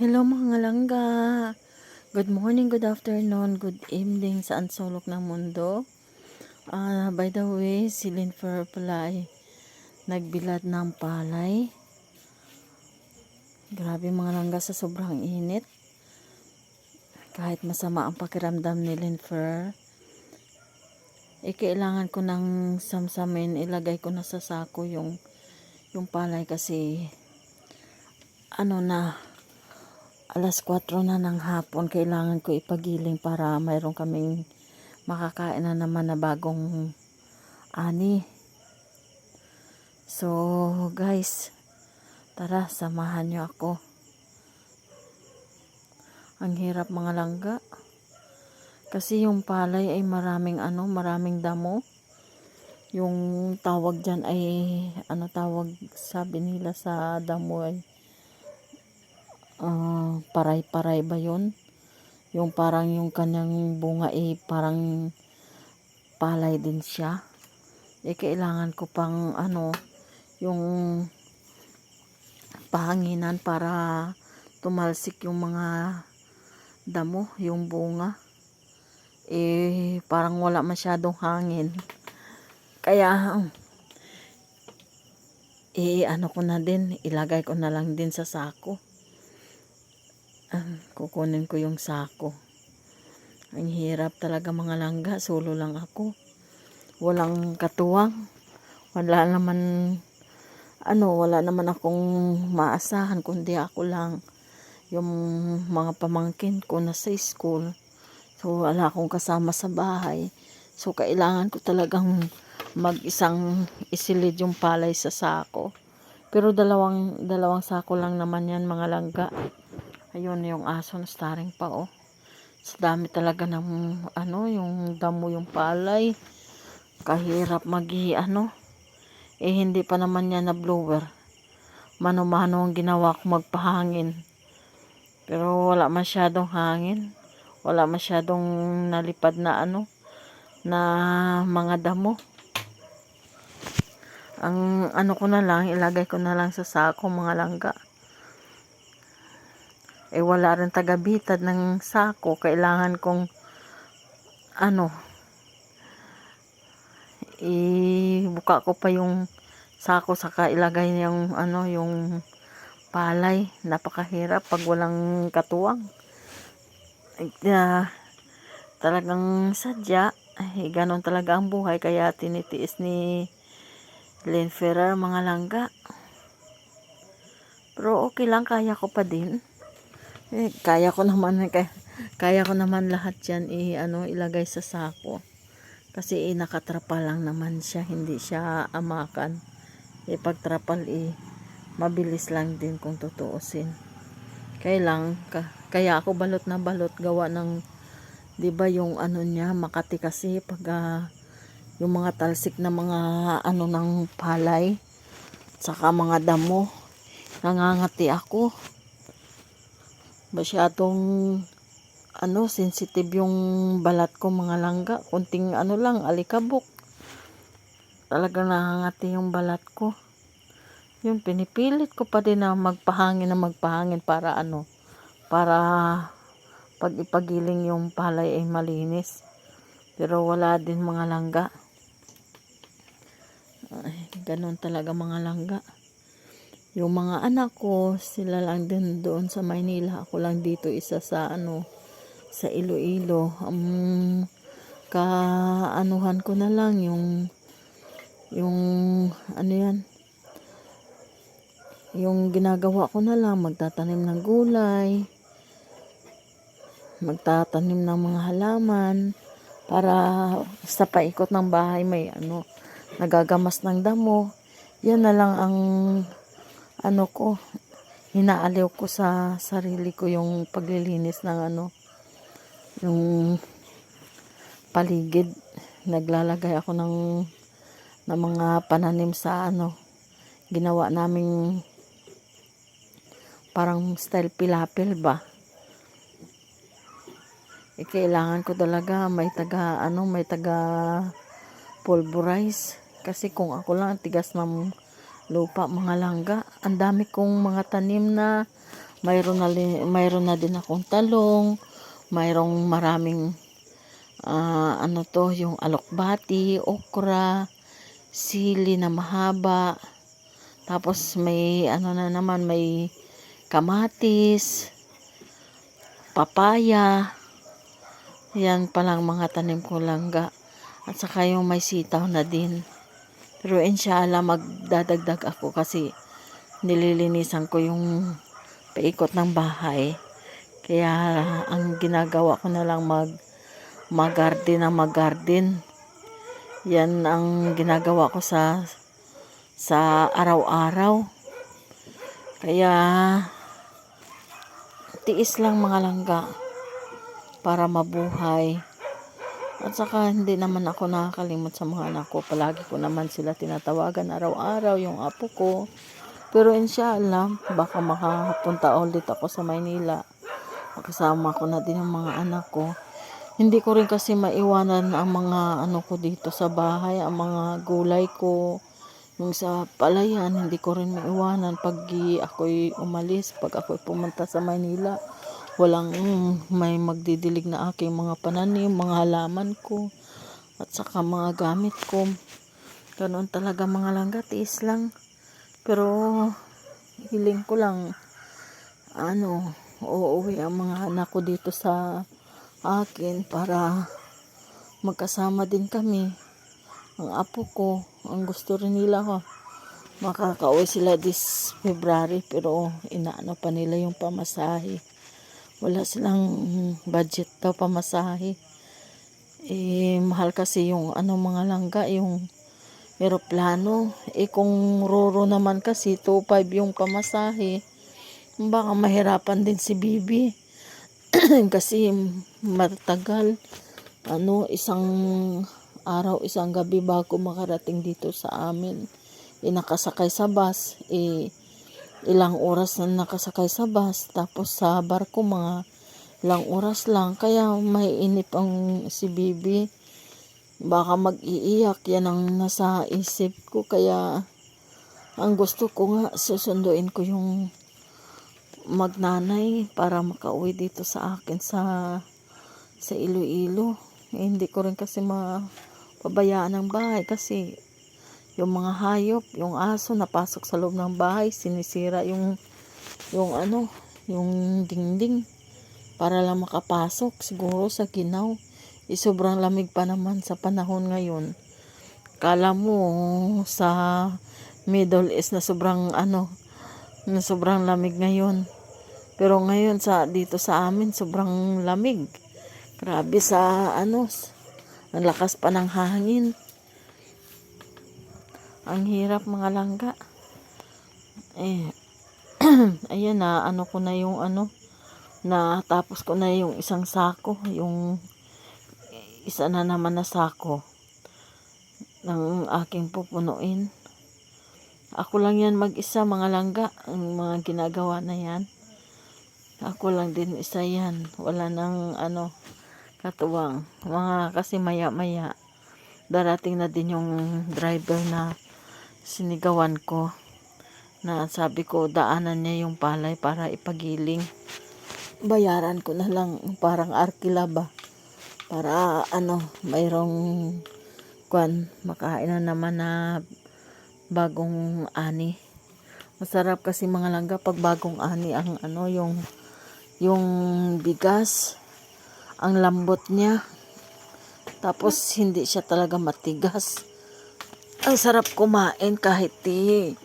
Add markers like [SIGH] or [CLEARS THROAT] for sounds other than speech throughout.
Hello mga langga. Good morning, good afternoon, good evening sa sulok ng mundo. Ah, by the way, si Linfer pala ay nagbilad ng palay. Grabe mga langga sa sobrang init. Kahit masama ang pakiramdam ni Linfer, eh kailangan ko ng samsamin, ilagay ko na sa sako yung yung palay kasi ano na alas 4 na ng hapon kailangan ko ipagiling para mayroon kaming makakain na naman na bagong ani. So guys tara samahan nyo ako. Ang hirap mga langga. Kasi yung palay ay maraming ano maraming damo. Yung tawag dyan ay ano tawag sabi nila sa damo ay ah, paray-paray ba yun? Yung parang yung kanyang bunga eh parang palay din siya. Eh kailangan ko pang ano yung pahanginan para tumalsik yung mga damo, yung bunga. Eh parang wala masyadong hangin. Kaya eh ano ko na din, ilagay ko na lang din sa sako. Ah, kukunin ko yung sako. Ang hirap talaga mga langga. Solo lang ako. Walang katuwang. Wala naman, ano, wala naman akong maasahan kundi ako lang. Yung mga pamangkin ko na sa school. So, wala akong kasama sa bahay. So, kailangan ko talagang mag-isang isilid yung palay sa sako. Pero dalawang, dalawang sako lang naman yan mga langga. Ayun yung aso na staring pa oh. Sa dami talaga ng ano, yung damo yung palay. Kahirap magi ano. Eh hindi pa naman yan na blower. Mano-mano ang ginawa ko magpahangin. Pero wala masyadong hangin. Wala masyadong nalipad na ano na mga damo. Ang ano ko na lang, ilagay ko na lang sa sako mga langga eh wala rin tagabitad ng sako. Kailangan kong ano ibuka ko pa yung sako saka ilagay yung ano yung palay. Napakahirap pag walang katuwang. Uh, talagang sadya. Eh, ganon talaga ang buhay kaya tinitiis ni Len Ferrer mga langga. Pero okay lang kaya ko pa din eh, kaya ko naman kaya, kaya ko naman lahat yan i ano ilagay sa sako. Kasi eh, nakatrapal lang naman siya, hindi siya amakan. Eh pagtrapal eh mabilis lang din kung tutuusin. Kaya lang ka, kaya ako balot na balot gawa ng 'di ba yung ano niya Makati kasi pag uh, yung mga talsik na mga ano ng palay saka mga damo nangangati ako masyadong ano sensitive yung balat ko mga langga. Kunting ano lang alikabok. Talagang nangangati yung balat ko. Yun pinipilit ko pa din na magpahangin na magpahangin para ano para pag ipagiling yung palay ay malinis. Pero wala din mga langga. Ay, ganun talaga mga langga yung mga anak ko, sila lang din doon sa Maynila. Ako lang dito isa sa ano, sa Iloilo. Um, kaanuhan ko na lang yung yung ano yan yung ginagawa ko na lang magtatanim ng gulay magtatanim ng mga halaman para sa paikot ng bahay may ano nagagamas ng damo yan na lang ang ano ko, hinaaliw ko sa sarili ko yung paglilinis ng ano, yung paligid. Naglalagay ako ng, ng mga pananim sa ano, ginawa naming parang style pilapil ba. Eh, kailangan ko talaga may taga ano may taga pulverize kasi kung ako lang tigas ng lupa mga langga ang dami kong mga tanim na mayroon na, mayroon na din akong talong, mayroong maraming ah, ano to, yung alokbati, okra, sili na mahaba, tapos may ano na naman, may kamatis, papaya, yan palang mga tanim ko langga. At saka yung may sitaw na din. Pero inshallah magdadagdag ako kasi nililinisan ko yung paikot ng bahay. Kaya ang ginagawa ko na lang mag mag-garden na mag-garden. Yan ang ginagawa ko sa sa araw-araw. Kaya tiis lang mga langga para mabuhay. At saka hindi naman ako nakakalimot sa mga anak ko. Palagi ko naman sila tinatawagan araw-araw yung apo ko. Pero inshallah, baka makapunta ulit ako sa Maynila. Makasama ko na din yung mga anak ko. Hindi ko rin kasi maiwanan ang mga ano ko dito sa bahay, ang mga gulay ko. Yung sa palayan, hindi ko rin maiwanan pag ako'y umalis, pag ako'y pumunta sa Maynila. Walang mm, may magdidilig na aking mga pananim, mga halaman ko, at saka mga gamit ko. Ganoon talaga mga langga, tiis lang. Pero hiling ko lang, ano, uuwi ang mga anak ko dito sa akin para magkasama din kami. Ang apo ko, ang gusto rin nila ko, makakauwi sila this February pero inaano pa nila yung pamasahe. Wala silang budget daw pamasahe. Eh, mahal kasi yung ano mga langga, yung eroplano. Eh, kung roro naman kasi, 2.5 yung pamasahe. Baka mahirapan din si Bibi. [CLEARS THROAT] kasi matagal. Ano, isang araw, isang gabi bago makarating dito sa amin. Eh, sa bus. Eh, ilang oras na nakasakay sa bus. Tapos sa barko, mga ilang oras lang. Kaya may inip ang si Bibi baka mag-iiyak yan ang nasa isip ko kaya ang gusto ko nga susunduin ko yung magnanay para makauwi dito sa akin sa sa Iloilo hindi ko rin kasi mapabayaan ang bahay kasi yung mga hayop, yung aso napasok sa loob ng bahay, sinisira yung yung ano, yung dingding para lang makapasok siguro sa ginaw eh, sobrang lamig pa naman sa panahon ngayon. Kala mo sa Middle East na sobrang ano, na sobrang lamig ngayon. Pero ngayon sa dito sa amin sobrang lamig. Grabe sa ano, ang lakas pa ng hangin. Ang hirap mga langga. Eh, [CLEARS THROAT] ayan na, ano ko na yung ano, na tapos ko na yung isang sako, yung isa na naman na sako ng aking pupunuin. Ako lang yan mag-isa, mga langga, ang mga ginagawa na yan. Ako lang din isa yan. Wala nang ano, katuwang. Mga kasi maya-maya, darating na din yung driver na sinigawan ko. Na sabi ko, daanan niya yung palay para ipagiling. Bayaran ko na lang, parang arkila ba para ano mayroong kwan makain na naman na bagong ani masarap kasi mga langga pag bagong ani ang ano yung yung bigas ang lambot niya tapos hindi siya talaga matigas ang sarap kumain kahit ti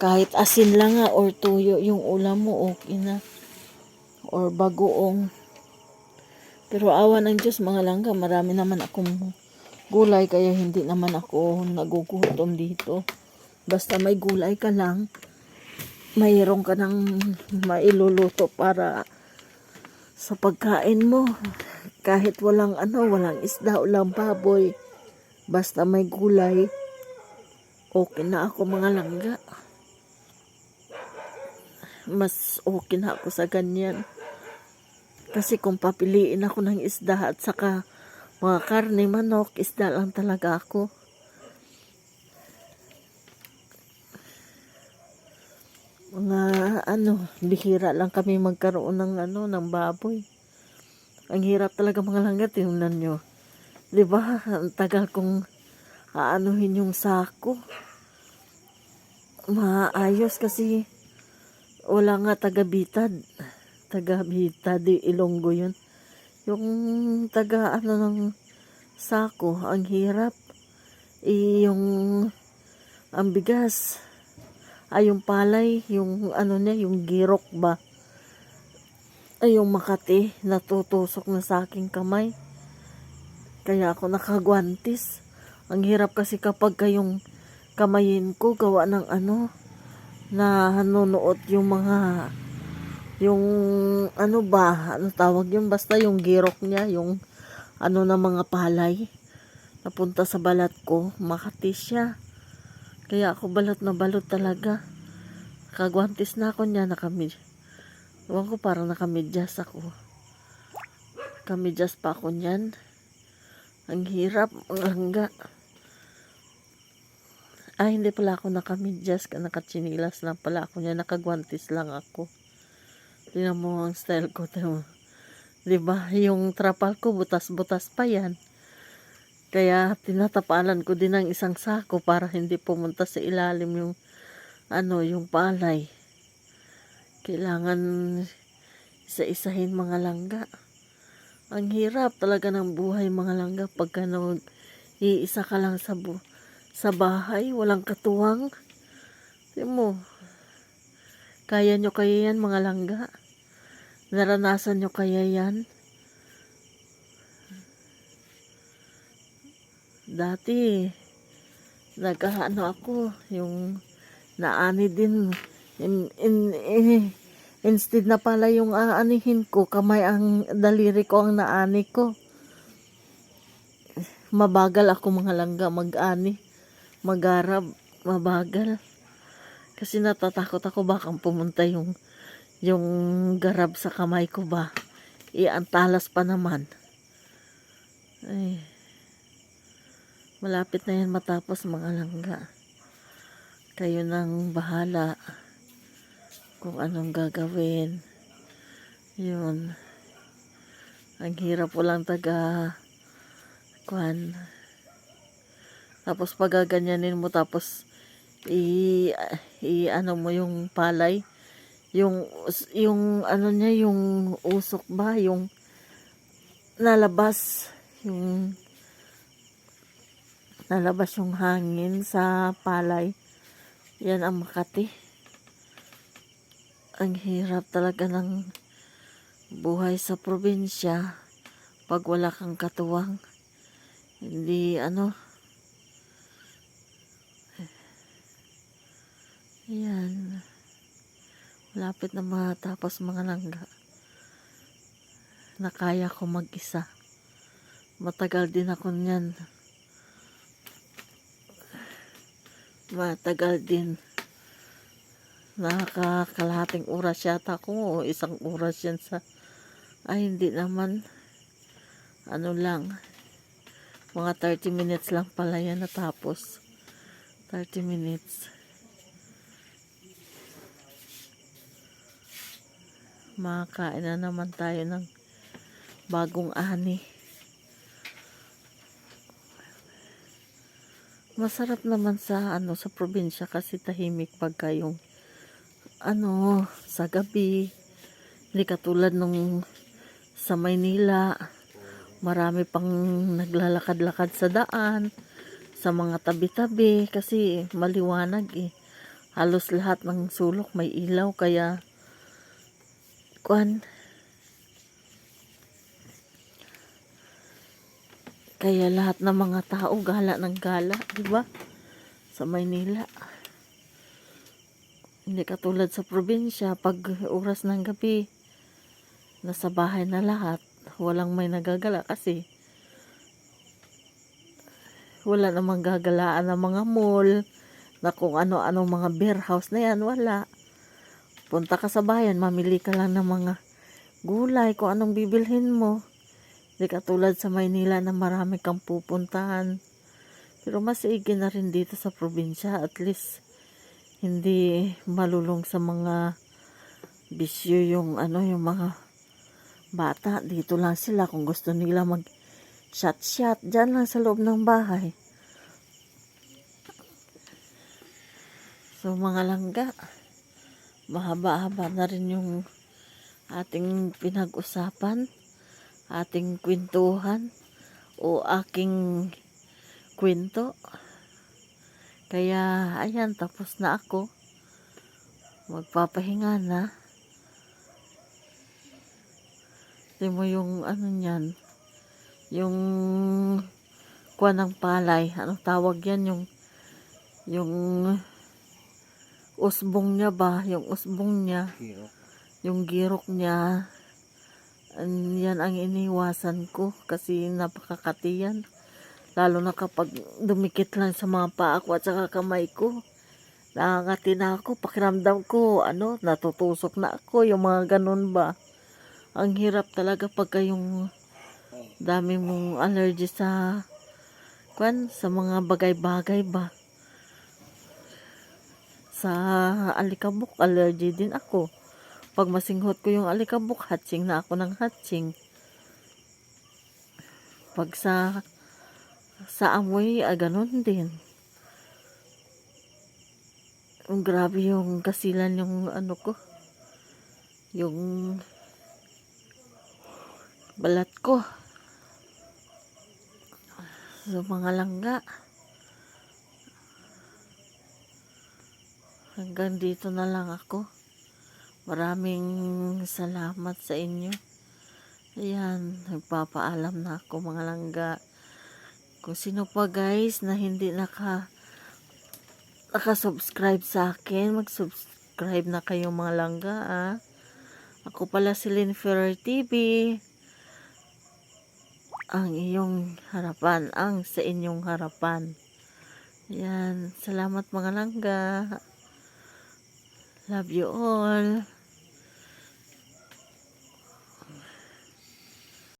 kahit asin lang nga or tuyo yung ulam mo okay na or bagoong pero awa ng Diyos mga langga, marami naman akong gulay kaya hindi naman ako nagugutom dito. Basta may gulay ka lang, mayroon ka ng mailuluto para sa pagkain mo. Kahit walang ano, walang isda, walang baboy. Basta may gulay, okay na ako mga langga. Mas okay na ako sa ganyan. Kasi kung papiliin ako ng isda at saka mga karne, manok, isda lang talaga ako. mga ano, bihira lang kami magkaroon ng ano, ng baboy. Ang hirap talaga mga langga, tingnan nyo. Di ba? Ang tagal kong aanuhin yung sako. Maayos kasi wala nga taga-bitad. Taga-bitad, di Ilonggo yun. Yung taga ano ng sako, ang hirap. Eh, yung ang bigas ay yung palay, yung ano niya, yung girok ba? Ay yung makati, natutusok na sa aking kamay. Kaya ako nakagwantis. Ang hirap kasi kapag kayong kamayin ko gawa ng ano, na nanonood yung mga, yung ano ba, ano tawag yun, basta yung girok niya, yung ano na mga palay, napunta sa balat ko, makati siya. Kaya ako balot na balot talaga. Kagwantis na ako niya, nakamid. Ewan ko parang nakamidyas ako. Kamidyas pa ako niyan. Ang hirap, ang langga. Ay, hindi pala ako nakamidyas, nakatsinilas lang pala ako niya, nakagwantis lang ako. Tingnan mo ang style ko, tingnan mo. Diba, yung trapal ko, butas-butas pa yan. Kaya tinatapalan ko din ng isang sako para hindi pumunta sa ilalim yung ano, yung palay. Kailangan isa-isahin mga langga. Ang hirap talaga ng buhay mga langga pagka nag iisa ka lang sa bu sa bahay, walang katuwang. Tingnan mo, kaya nyo kaya yan mga langga? Naranasan nyo kaya yan? Dati, nagkaano ako, yung naani din. In, in, in, instead na pala yung aanihin ko, kamay ang daliri ko ang naani ko. Mabagal ako mga langga mag-ani. Magarab, mabagal. Kasi natatakot ako baka pumunta yung yung garab sa kamay ko ba. Iantalas pa naman. Ay. Malapit na yan matapos mga langga. Kayo nang bahala kung anong gagawin. Yun. Ang hirap walang taga kwan. Tapos pagaganyanin mo tapos i, i ano mo yung palay. Yung yung ano niya yung usok ba yung nalabas yung nalabas yung hangin sa palay. Yan ang Makati. Ang hirap talaga ng buhay sa probinsya pag wala kang katuwang. Hindi ano. Yan. Malapit na matapos mga langga. Na kaya ko mag-isa. Matagal din ako niyan. Matagal din. Nakakalahating oras yata ako o isang oras yan sa ay hindi naman ano lang mga 30 minutes lang pala yan natapos 30 minutes makakain na naman tayo ng bagong ani. Masarap naman sa ano sa probinsya kasi tahimik pagka yung ano sa gabi. Hindi katulad nung sa Maynila. Marami pang naglalakad-lakad sa daan sa mga tabi-tabi kasi maliwanag eh. Halos lahat ng sulok may ilaw kaya kwan Kaya lahat ng mga tao gala ng gala, di ba? Sa Maynila. Hindi katulad sa probinsya, pag oras ng gabi, nasa bahay na lahat, walang may nagagala kasi wala namang gagalaan ng mga mall, na kung ano-ano mga beer house na yan, wala. Punta ka sa bayan, mamili ka lang ng mga gulay, kung anong bibilhin mo. Hindi katulad sa Maynila na marami kang pupuntahan. Pero mas igi na rin dito sa probinsya. At least, hindi malulong sa mga bisyo yung ano yung mga bata dito lang sila kung gusto nila mag shot shot dyan lang sa loob ng bahay so mga langga mahaba-haba na rin yung ating pinag-usapan ating kwentuhan o aking kwento. Kaya ayan tapos na ako. Magpapahinga na. Tingnan mo yung ano niyan, yung kuha ng palay, anong tawag yan, yung yung usbong niya ba, yung usbong niya, Hiro. yung girok niya, an- yan ang iniwasan ko kasi napakakati yan. Lalo na kapag dumikit lang sa mga paa ko at saka kamay ko. Nakakati na ako, pakiramdam ko, ano, natutusok na ako, yung mga ganun ba. Ang hirap talaga pagka yung dami mong allergy sa kwan, sa mga bagay-bagay ba. Sa alikabok, allergy din ako. Pag masinghot ko yung alikabok, hatching na ako ng hatching. Pag sa sa amoy, ah, ganun din. Ang grabe yung kasilan yung ano ko. Yung balat ko. So, mga langga. Hanggang dito na lang ako. Maraming salamat sa inyo. Ayan, nagpapaalam na ako mga langga. Kung sino pa guys na hindi naka naka-subscribe sa akin, mag-subscribe na kayo mga langga ah. Ako pala si Lynn Ferrer TV ang iyong harapan, ang sa inyong harapan. Yan, salamat mga langga. Love you all.